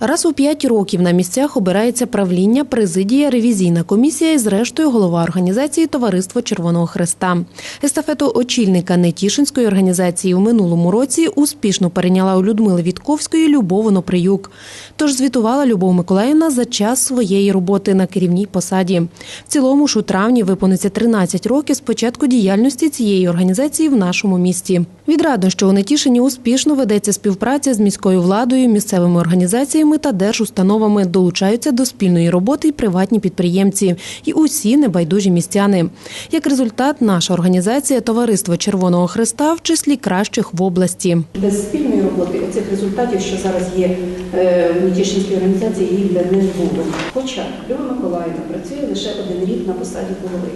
Раз у п'ять років на місцях обирається правління, президія, ревізійна комісія і, зрештою, голова організації Товариство Червоного Хреста. Естафету очільника Нетішинської організації у минулому році успішно перейняла у Людмили Вітковської Любов Оноприюк. Тож звітувала Любов Миколаївна за час своєї роботи на керівній посаді. В цілому ж у травні виповниться 13 років з початку діяльності цієї організації в нашому місті. Відрадно, що у Нетішині успішно ведеться співпраця з міською владою, місцевими організаціями та держустановами. Долучаються до спільної роботи й приватні підприємці, і усі небайдужі містяни. Як результат, наша організація Товариство Червоного Хреста в числі кращих в області. Без спільної роботи оцих результатів, що зараз є е, в Нетішинській організації, їх би не було. Хоча Люба Миколаївна працює лише один рік на посаді голови.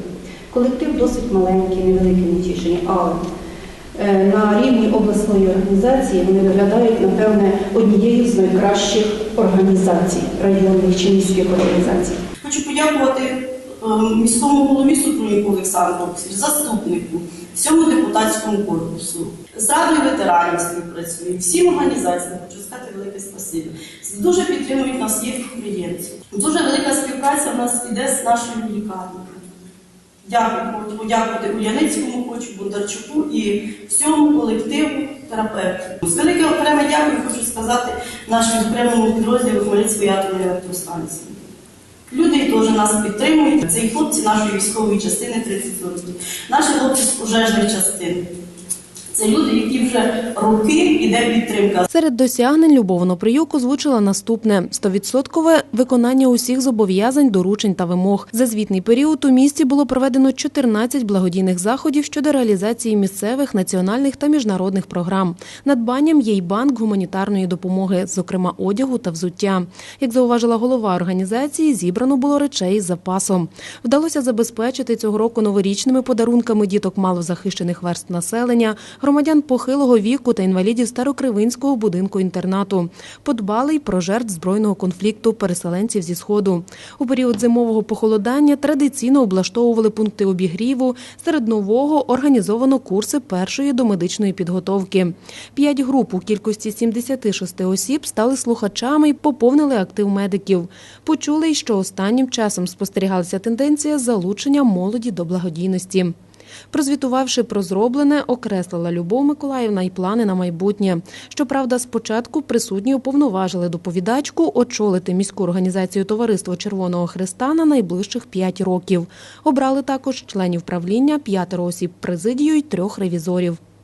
Колектив досить маленький, невеликий в Нетішині, але е, на рівні обласної організації вони виглядають, напевне, однією з найкращих організацій, районних чи міських організацій. Хочу подякувати е, міському голові Супруніку Олександру, заступнику, всьому депутатському корпусу. З радою ветеранів співпрацюю, всім організаціям хочу сказати велике спасибі. Дуже підтримують нас є підприємці. Дуже велика співпраця в нас іде з нашою лікарнею. Дякую, хочу подякувати Уляницькому, хочу Бондарчуку і всьому колективу терапевтів. З велике окреме дякую хочу сказати нашому окремому підрозділу Хмельницької атомної електростанції. Люди теж нас підтримують. Це і хлопці нашої військової частини 30 років, наші хлопці з пожежних частин. Це люди, які вже роки іде підтримка. Серед досягнень Любов Оноприюк озвучила наступне: 100% виконання усіх зобов'язань, доручень та вимог. За звітний період у місті було проведено 14 благодійних заходів щодо реалізації місцевих, національних та міжнародних програм. Надбанням є й банк гуманітарної допомоги, зокрема одягу та взуття. Як зауважила голова організації, зібрано було речей з запасом. Вдалося забезпечити цього року новорічними подарунками діток малозахищених верств населення, громадян похилого віку та інвалідів Старокривинського будинку інтернату. Подбали й про жертв збройного конфлікту переселенців зі сходу. У період зимового похолодання традиційно облаштовували пункти обігріву. Серед нового організовано курси першої домедичної підготовки. П'ять груп у кількості 76 осіб стали слухачами і поповнили актив медиків. Почули, й що останнім часом спостерігалася тенденція залучення молоді до благодійності. Прозвітувавши про зроблене, окреслила Любов Миколаївна й плани на майбутнє. Щоправда, спочатку присутні уповноважили доповідачку очолити міську організацію Товариство Червоного Христа на найближчих п'ять років. Обрали також членів правління, п'ятеро осіб президію й трьох ревізорів.